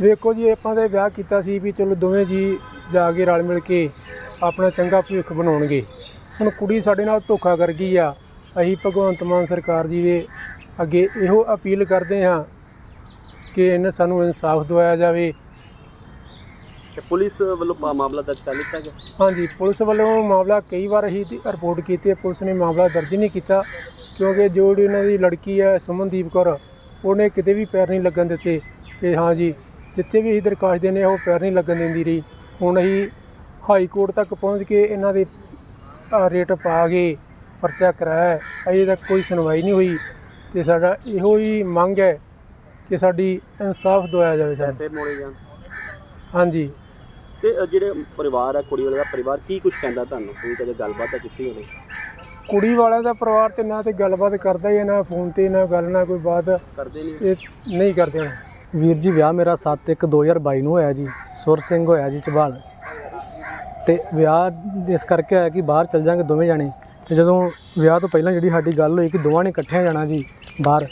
ਵੇਖੋ ਜੀ ਆਪਾਂ ਤਾਂ ਵਿਆਹ ਕੀਤਾ ਸੀ ਵੀ ਚਲੋ ਦੋਵੇਂ ਜੀ ਜਾ ਕੇ ਰਲ ਮਿਲ ਕੇ ਆਪਣਾ ਚੰਗਾ ਭਵਿੱਖ ਬਣਾਉਣਗੇ। ਹੁਣ ਕੁੜੀ ਸਾਡੇ ਨਾਲ ਧੋਖਾ ਕਰ ਗਈ ਆ। ਅਸੀਂ ਭਗਵੰਤ ਮਾਨ ਸਰਕਾਰ ਜੀ ਦੇ ਅੱਗੇ ਇਹੋ ਅਪੀਲ ਕਰਦੇ ਹਾਂ ਕਿ ਇਹਨਾਂ ਸਾਨੂੰ ਇਨਸਾਫ ਦਿਵਾਇਆ ਜਾਵੇ। ਤੇ ਪੁਲਿਸ ਵੱਲੋਂ ਮਾਮਲਾ ਦਰਜ ਕਰ ਲਿੱਤਾ ਗਿਆ? ਹਾਂਜੀ ਪੁਲਿਸ ਵੱਲੋਂ ਮਾਮਲਾ ਕਈ ਵਾਰ ਤੀ- ਰਿਪੋਰਟ ਕੀਤੀ ਹੈ। ਪੁਲਿਸ ਨੇ ਮਾਮਲਾ ਦਰਜ ਨਹੀਂ ਕੀਤਾ ਕਿਉਂਕਿ ਜੋ ਜਿਹੜੀ ਉਹਨਾਂ ਦੀ ਲੜਕੀ ਹੈ ਸੁਮਨਦੀਪ ਕੌਰ ਉਹਨੇ ਕਿਤੇ ਵੀ ਪੈਰ ਨਹੀਂ ਲੱਗਣ ਦਿੱਤੇ। ਕਿ ਹਾਂ ਜੀ ਜਿੱਥੇ ਵੀ ਅਸੀਂ ਦਰਖਾਸਤ ਹਾਂ ਉਹ ਪੈਰ ਨਹੀਂ ਲੱਗਣ ਦਿੰਦੀ ਰਹੀ। ਹੁਣ ਅਸੀਂ ਹਾਈ ਕੋਰਟ ਤੱਕ ਪਹੁੰਚ ਕੇ ਇਹਨਾਂ ਦੇ ਰੇਟ ਪਾ ਕੇ ਪਰਚਾ ਕਰਾਇਆ। ਅਜੇ ਤੱਕ ਕੋਈ ਸੁਣਵਾਈ ਨਹੀਂ ਹੋਈ ਤੇ ਸਾਡਾ ਇਹੋ ਹੀ ਮੰਗ ਹੈ ਕਿ ਸਾਡੀ ਇਨਸਾਫ ਦਿਵਾਇਆ ਜਾਵੇ ਸਾਨੂੰ। ਪੈਸੇ ਮੋੜੇ ਜਾਣ। ਹਾਂਜੀ। ਤੇ ਅ, ਜਿਹੜੇ ਪਰਿਵਾਰ ਹੈ ਕੁੜੀ ਵਾਲੇ ਦਾ ਪਰਿਵਾਰ ਕੀ ਕੁਝ ਕਹਿੰਦਾ ਤੁਹਾਨੂੰ? ਤੁਸੀਂ ਕਦੇ ਗੱਲਬਾਤ ਤਾਂ ਕੀਤੀ ਹੋਣੀ ਕੁੜੀ ਵਾਲਿਆਂ ਦਾ ਪਰਿਵਾਰ ਤੇ ਨਾ ਤੇ ਗੱਲਬਾਤ ਕਰਦਾ ਹੀ ਹੈ, ਨਾ ਫੋਨ ਤੇ ਨਾ ਗੱਲ ਨਾ ਕੋਈ ਬਾਤ। ਕਰਦੇ ਨਹੀਂ। ਇਹ ਨਹੀਂ ਕਰਦੇ ਹੁਣ। ਵੀਰ ਜੀ ਵਿਆਹ ਮੇਰਾ 7/1/2022 ਨੂੰ ਹੋਇਆ ਜੀ ਸੁਰ ਸਿੰਘ ਹੋਇਆ ਜੀ ਝਬਾਲ ਤੇ ਵਿਆਹ ਇਸ ਕਰਕੇ ਹੋਇਆ ਕਿ ਬਾਹਰ ਚੱਲ ਜਾਾਂਗੇ ਦੋਵੇਂ ਜਾਣੇ। ਤੇ ਜਦੋਂ ਵਿਆਹ ਤੋਂ ਪਹਿਲਾਂ ਜਿਹੜੀ ਸਾਡੀ ਗੱਲ ਹੋਈ ਕਿ ਦੋਵਾਂ ਨੇ ਇਕੱਠਿਆਂ ਜਾਣਾ ਜੀ ਬਾਹਰ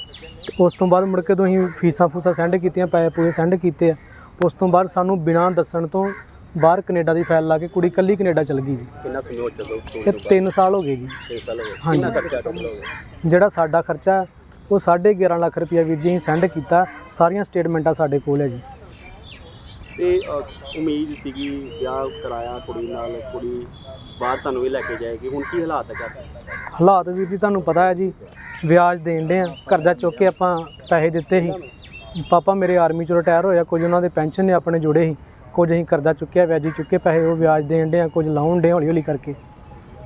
ਤੇ ਉਸ ਤੋਂ ਬਾਅਦ ਮੁੜ ਕੇ ਤੋਂ ਅਸੀਂ ਫੀਸਾਂ ਫੂਸਾਂ ਸੈਂਡ ਕੀਤੀਆਂ ਪੈਸੇ ਪੂਏ ਸੈਂਡ ਕੀਤੇ ਆ। ਉਸ ਤੋਂ ਬਾਅਦ ਸਾਨੂੰ ਬਿਨਾਂ ਦੱਸਣ ਤੋਂ ਬਾਹਰ ਕੈਨੇਡਾ ਦੀ ਫਾਈਲ ਲਾ ਕੇ ਕੁੜੀ ਕੱਲੀ ਕੈਨੇਡਾ ਚਲ ਗਈ ਜੀ। ਕਿੰਨਾ ਸਮੇਂ ਹੋ ਚੱਲੋ ਇਹ 3 ਸਾਲ ਹੋ ਗਏ ਜੀ। 6 ਸਾਲ ਹੋ ਗਏ। ਕਿੰਨਾ ਖਰਚਾ ਟੋਟਲ ਹੋ ਗਿਆ ਜਿਹੜਾ ਸਾਡਾ ਖਰਚਾ ਉਹ 11.5 ਲੱਖ ਰੁਪਇਆ ਵੀਰ ਜੀ ਸੈਂਡ ਕੀਤਾ। ਸਾਰੀਆਂ ਸਟੇਟਮੈਂਟਾਂ ਸਾਡੇ ਕੋਲ ਹੈ ਜੀ। ਤੇ ਅ, ਉਮੀਦ ਸੀਗੀ ਵਿਆਹ ਕਰਾਇਆ ਕੁੜੀ ਨਾਲ ਕੁੜੀ ਬਾਹਰ ਤੁਹਾਨੂੰ ਵੀ ਲੈ ਕੇ ਜਾਏਗੀ। ਹੁਣ ਕੀ ਹਾਲਾਤ ਹੈ ਘਰ ਹਾਲਾਤ ਵੀਰ ਜੀ ਤੁਹਾਨੂੰ ਪਤਾ ਹੈ ਜੀ ਵਿਆਜ ਦੇਣ ਦੇ ਆ ਕਰਜ਼ਾ ਚੁੱਕ ਕੇ ਆਪਾਂ ਪੈਸੇ ਦਿੱਤੇ ਸੀ। ਪਾਪਾ ਮੇਰੇ ਆਰਮੀ ਚੋਂ ਰਿਟਾਇਰ ਹੋਇਆ ਕੁਝ ਉਹਨਾਂ ਦੇ ਪੈਨਸ਼ਨ ਨੇ ਆਪਣੇ ਜੁੜੇ ਸੀ। ਕੁਝ ਅਸੀਂ ਕਰਜ਼ਾ ਚੁੱਕਿਆ ਵਿਆਜੀ ਚੁੱਕੇ ਪੈਸੇ ਉਹ ਵਿਆਜ ਦੇਣ ਦੇ ਆ ਕੁਝ ਲਾਉਣ ਦੇ ਹੌਲੀ ਹੌਲੀ ਕਰਕੇ।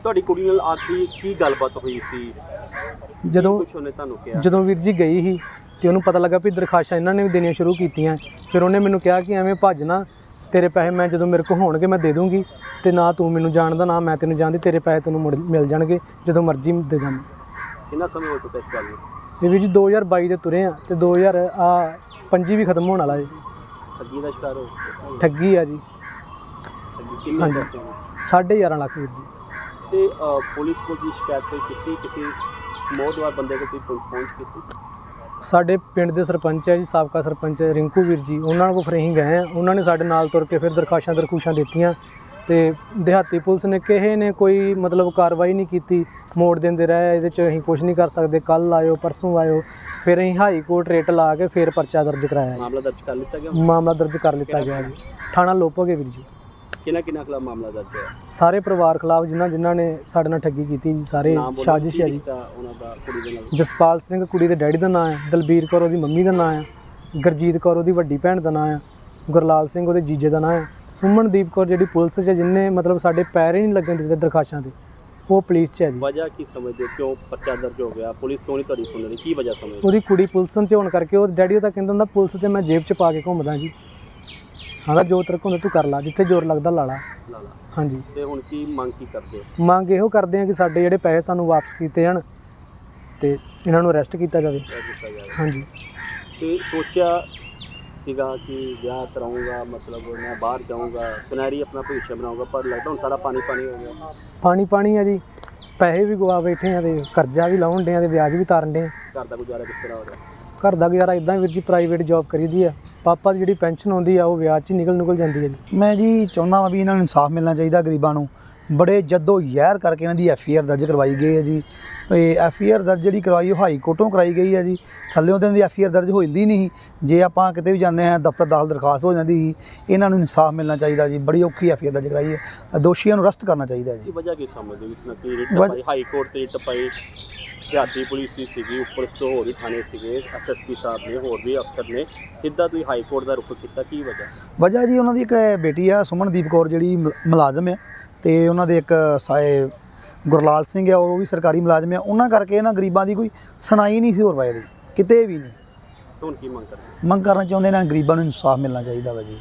ਤੁਹਾਡੀ ਕੁੜੀ ਨਾਲ ਆਖਰੀ ਕੀ ਗੱਲਬਾਤ ਹੋਈ ਸੀ? ਜਦੋਂ ਕੁਝ ਉਹਨੇ ਤੁਹਾਨੂੰ ਕਿਹਾ? ਜਦੋਂ ਵੀਰ ਜੀ ਗਈ ਸੀ ਤੇ ਉਹਨੂੰ ਪਤਾ ਲੱਗਾ ਵੀ ਦਰਖਾਸ਼ਾਂ ਇਹਨਾਂ ਨੇ ਵੀ ਦੇਣੀਆਂ ਸ਼ੁਰੂ ਕੀਤੀਆਂ। ਫਿਰ ਉਹਨੇ ਮੈਨੂੰ ਕਿਹਾ ਕਿ ਐਵੇਂ ਭੱਜ ਨਾ ਤੇਰੇ ਪੈਸੇ ਮੈਂ ਜਦੋਂ ਮੇਰੇ ਕੋਲ ਹੋਣਗੇ ਮੈਂ ਦੇ ਦੂੰਗੀ ਤੇ ਨਾ ਤੂੰ ਮੈਨੂੰ ਜਾਣਦਾ ਨਾ ਮੈਂ ਤੈਨੂੰ ਜਾਣਦੀ ਤੇਰੇ ਪੈਸੇ ਤੈਨੂੰ ਮੁੜ ਮਿਲ ਜਾਣਗੇ ਜਦੋਂ ਮਰਜ਼ੀ ਦੇ ਦਾਂ ਕਿੰਨਾ ਸਮੇਂ ਹੋ ਚੁੱਕਾ ਇਸ ਗੱਲ ਨੂੰ? ਇਹ ਵੀਰ ਜੀ 2022 ਦੇ ਤੁਰੇ ਆ ਤੇ 2000 ਆ ਪੰਜੀ ਵੀ ਖਤਮ ਹੋਣ ਵਾਲਾ ਜੀ ਠੱਗੀ ਦਾ ਸ਼ਿਕਾਰ ਹੋ ਚੁੱਕਾ। ਠੱਗੀ ਆ ਜੀ। ਠੱਗੀ ਕਿੰਨੇ ਹਾਂਜੀ। ਪੈਸੇ ਹੋਏ? ਸਾਢੇ 11 ਲੱਖ ਵੀਰ ਜੀ। ਤੇ ਅ, ਪੁਲਿਸ ਕੋਲ ਦੀ ਸ਼ਿਕਾਇਤ ਕੋਈ ਕੀਤੀ? ਕਿਸੇ ਮੋਹਦਵਾਰ ਬੰਦੇ ਕੋਲ ਕੋਈ ਪਹੁੰ- ਪਹੁੰਚ ਕੀਤੀ? ਸਾਡੇ ਪਿੰਡ ਦੇ ਸਰਪੰਚ ਹੈ ਜੀ ਸਾਬਕਾ ਸਰਪੰਚ ਰਿੰਕੂ ਵੀਰ ਜੀ ਉਹਨਾਂ ਕੋਲ ਫਿਰ ਅਸੀਂ ਗਏ ਆ ਉਹਨਾਂ ਨੇ ਸਾਡੇ ਨਾਲ ਤੁਰ ਕੇ ਫਿਰ ਦਰਖਾਸ਼ਾਂ ਦਰਖੂਸ਼ਾਂ ਦਿੱਤੀਆਂ ਤੇ ਦਿਹਾਤੀ ਪੁਲਿਸ ਨੇ ਕਿਸੇ ਨੇ ਕੋਈ ਮਤਲਬ ਕਾਰਵਾਈ ਨਹੀਂ ਕੀਤੀ। ਮੋੜ ਦਿੰਦੇ ਰਹੇ ਇਹਦੇ ਚ ਅਸੀਂ ਕੁਝ ਨਹੀਂ ਕਰ ਸਕਦੇ। ਕੱਲ ਆਇਓ ਪਰਸੋਂ ਆਇਓ ਫਿਰ ਅਸੀਂ ਹਾਈ ਕੋਰਟ ਰੇਟ ਲਾ ਕੇ ਫਿਰ ਪਰਚਾ ਦਰਜ ਕਰਾਇਆ ਮਾਮਲਾ ਦਰਜ ਕਰ ਲਿੱਤਾ ਗਿਆ ਮਾਮਲਾ ਦਰਜ ਕਰ ਲਿੱਤਾ ਗਿਆ ਜੀ। ਥਾਣਾ ਲੋਪੋਗੇ ਵੀਰ ਜੀ। ਕਿਹਨਾਂ ਕਿਹਨਾਂ ਖਿਲਾਫ ਮਾਮਲਾ ਦਰਜ ਹੈ ਸਾਰੇ ਪਰਿਵਾਰ ਖਿਲਾਫ ਜਿਨ੍ਹਾਂ ਜਿਨ੍ਹਾਂ ਨੇ ਸਾਡੇ ਨਾਲ ਠੱਗੀ ਕੀਤੀ ਜੀ ਸਾਰੇ ਨਾਮ ਬੋਲੋ, ਸਾਜ਼ਿਸ਼ ਕੀ ਹੈ ਜੀ ਉਹਨਾਂ ਦਾ ਕੁੜੀ ਦੇ ਨਾਲ? ਜਸਪਾਲ ਸਿੰਘ ਕੁੜੀ ਦੇ ਡੈਡੀ ਦਾ ਨਾਮ ਹੈ ਦਲਬੀਰ ਕੌਰ ਉਹਦੀ ਮੰਮੀ ਦਾ ਨਾਮ ਹੈ ਗੁਰਜੀਤ ਕੌਰ ਉਹਦੀ ਵੱਡੀ ਭੈਣ ਦਾ ਨਾਮ ਹੈ ਗੁਰਲਾਲ ਸਿੰਘ ਉਹਦੇ ਜੀਜੇ ਦਾ ਨਾਮ ਹੈ ਸੁਮਨਦੀਪ ਕੌਰ ਜਿਹੜੀ ਪੁਲਿਸ 'ਚ ਹੈ, ਜਿਹਨੇ ਮਤਲਬ ਸਾਡੇ ਪੈਰ ਹੀ ਨਹੀਂ ਲੱਗਣ ਦਿੱਤੇ ਦਰਖਾਸ਼ਾਂ ਤੇ ਉਹ ਪੁਲਿਸ 'ਚ ਹੈ ਜੀ। ਵਜ੍ਹਾ ਕੀ ਸਮਝਦੇ ਹੋ? ਕਿਉਂ ਪਰਚਾ ਦਰਜ ਹੋ ਗਿਆ? ਪੁਲਿਸ ਕਿਉਂ ਨਹੀਂ ਤੁਹਾਡੀ ਸੁਣ ਰਹੀ? ਕੀ ਵਜ੍ਹਾ ਸਮਝਦੇ ਉਹਦੀ ਕੁੜੀ ਪੁਲਿਸ 'ਚ ਹੋਣ ਕਰਕੇ ਉਹ ਡੈਡੀ ਉਹਦਾ ਕਹਿੰਦਾ ਹੁੰਦਾ ਪੁਲਿਸ ਤੇ ਮੈਂ ਜੇਬ 'ਚ ਪਾ ਕੇ ਘੁੰਮਦਾ ਜੀ। ਹਾਂ ਜੋ ਤਰਕ ਹੁੰਦਾ ਤੂੰ ਕਰ ਲਾ ਜਿੱਥੇ ਜ਼ੋਰ ਲੱਗਦਾ ਲਾ ਲਾ। ਲਾਲਾ ਹਾਂਜੀ। ਤੇ ਹੁਣ ਕੀ ਮੰਗ ਕੀ ਕਰਦੇ ਹੋ? ਮੰਗ ਇਹੋ ਕਰਦੇ ਆ ਕਿ ਸਾਡੇ ਜਿਹੜੇ ਪੈਸੇ ਸਾਨੂੰ ਵਾਪਸ ਕੀਤੇ ਜਾਣ ਤੇ ਇਹਨਾਂ ਨੂੰ ਅਰੈਸਟ ਕੀਤਾ ਜਾਵੇ। ਇਹ ਦਿੱਤਾ ਜਾਵੇ। ਹਾਂਜੀ। ਤੇ ਸੋਚਿਆ ਸੀਗਾ ਕਿ ਵਿਆਹ ਕਰਾਉਂਗਾ ਮਤਲਬ ਮੈਂ ਬਾਹਰ ਜਾਊਂਗਾ ਸੁਨਹਿਰੀ ਆਪਣਾ ਭਵਿੱਖ ਬਣਾਉਂਗਾ ਪਰ ਲੱਗਦਾ ਹੁਣ ਸਾਰਾ ਪਾਣੀ ਪਾਣੀ ਹੋ ਗਿਆ। ਪਾਣੀ ਪਾਣੀ ਆ ਜੀ। ਪੈਸੇ ਵੀ ਗਵਾ ਬੈਠੇ ਆ ਤੇ ਕਰਜ਼ਾ ਵੀ ਲਾਉਣ ਡੇ ਆ ਤੇ ਵਿਆਜ ਵੀ ਤਾਰਨ ਡੇ ਆ। ਘਰ ਦਾ ਗੁਜ਼ਾਰਾ ਕਿਸ ਤਰ੍ਹਾਂ ਹੋ ਰਿਹਾ? ਘਰ ਦਾ ਗੁਜ਼ਾਰਾ ਇਦਾਂ ਵੀਰ ਜੀ ਪ੍ਰਾਈਵੇਟ ਜੌਬ ਕਰੀਦੀ ਆ। ਪਾਪਾ ਦੀ ਜਿਹੜੀ ਪੈਨਸ਼ਨ ਆਉਂਦੀ ਆ ਉਹ ਵਿਆਜ 'ਚ ਹੀ ਨਿਕਲ ਨਿਕਲ ਜਾਂਦੀ ਹੈ ਜੀ। ਮੈਂ ਜੀ ਚਾਹੁੰਦਾ ਵਾਂ ਵੀ ਇਹਨਾਂ ਨੂੰ ਇਨਸਾਫ ਮਿਲਣਾ ਚਾਹੀਦਾ ਗਰੀਬਾਂ ਨੂੰ। ਬੜੇ ਜੱਦੋ ਯਹਿਰ ਕਰਕੇ ਇਹਨਾਂ ਦੀ ਐਫ ਆਈ ਆਰ ਦਰਜ ਕਰਵਾਈ ਗਈ ਹੈ ਜੀ। ਇਹ ਐਫ ਆਈ ਆਰ ਦਰਜ ਜਿਹੜੀ ਕਰਵਾਈ ਉਹ ਹਾਈ ਕੋਰਟੋਂ ਕਰਾਈ ਗਈ ਹੈ ਜੀ। ਥੱਲੇੋਂ ਤਾਂ ਦੀ ਐਫ ਆਈ ਆਰ ਦਰਜ ਹੋ ਜਾਂਦੀ ਨਹੀਂ ਸੀ। ਜੇ ਆਪਾਂ ਕਿਤੇ ਵੀ ਜਾਂਦੇ ਹਾਂ ਦਫ਼ਤਰ ਦਾਖਲ ਦਰਖਾਸਤ ਹੋ ਜਾਂਦੀ ਸੀ। ਇਹਨਾਂ ਨੂੰ ਇਨਸਾਫ ਮਿਲਣਾ ਚਾਹੀਦਾ ਜੀ। ਬੜੀ ਔਖੀ ਐਫ ਆਈ ਆਰ ਦਰਜ ਕਰਾਈ ਹੈ। ਦੋਸ਼ੀਆਂ ਨੂੰ ਅਰੈਸਟ ਕਰਨਾ ਚਾਹੀਦਾ ਜੀ। ਵਜ੍ਹਾ ਕੀ ਸਮਝਦੇ ਹੋ ਇਸ ਨਾਲ? ਕੀ ਰਿਟ ਵਜ- ਪਾਈ ਹਾਈ ਕੋਰਟ ਤੇ ਰਿਟ ਪਾਈ ਦਿਹਾਤੀ ਪੁਲਿਸ ਦੀ ਸੀਗੀ ਉੱਪਰ ਤੋਂ ਹੋਰ ਵੀ ਥਾਣੇ ਸੀਗੇ ਐਸਐਸਪੀ ਸਾਹਿਬ ਨੇ ਹੋਰ ਵੀ ਅਫਸਰ ਨੇ ਸਿੱਧਾ ਤੁਸੀਂ ਹਾਈ ਕੋਰਟ ਦਾ ਰੁਖ ਕੀਤਾ ਕੀ ਵਜ੍ਹਾ? ਵਜ੍ਹਾ ਜੀ ਉਹਨਾਂ ਦੀ ਇੱਕ ਬੇਟੀ ਆ ਸੁਮਨਦੀਪ ਕੌਰ ਜਿਹੜੀ ਮੁਲ- ਮੁਲਾਜ਼ਮ ਹੈ ਤੇ ਉਹਨਾਂ ਦੇ ਇੱਕ ਸਾਏ ਗੁਰਲਾਲ ਸਿੰਘ ਆ ਉਹ ਵੀ ਸਰਕਾਰੀ ਮੁਲਾਜ਼ਮ ਆ ਉਹਨਾਂ ਕਰਕੇ ਇਹਨਾਂ ਗਰੀਬਾਂ ਦੀ ਕੋਈ ਸੁਣਾਈ ਨਹੀਂ ਸੀ ਹੋਰ ਵਾਏ ਦੀ ਕਿਤੇ ਵੀ ਨਹੀਂ। ਹੁਣ ਕੀ ਮੰਗ ਕਰਦੇ? ਮੰਗ ਕਰਨਾ ਚਾਹੁੰਦੇ ਨੇ ਗਰੀਬਾਂ ਨੂੰ ਇਨਸਾਫ ਮਿਲਣਾ ਚਾਹੀਦਾ ਵਾ ਜੀ।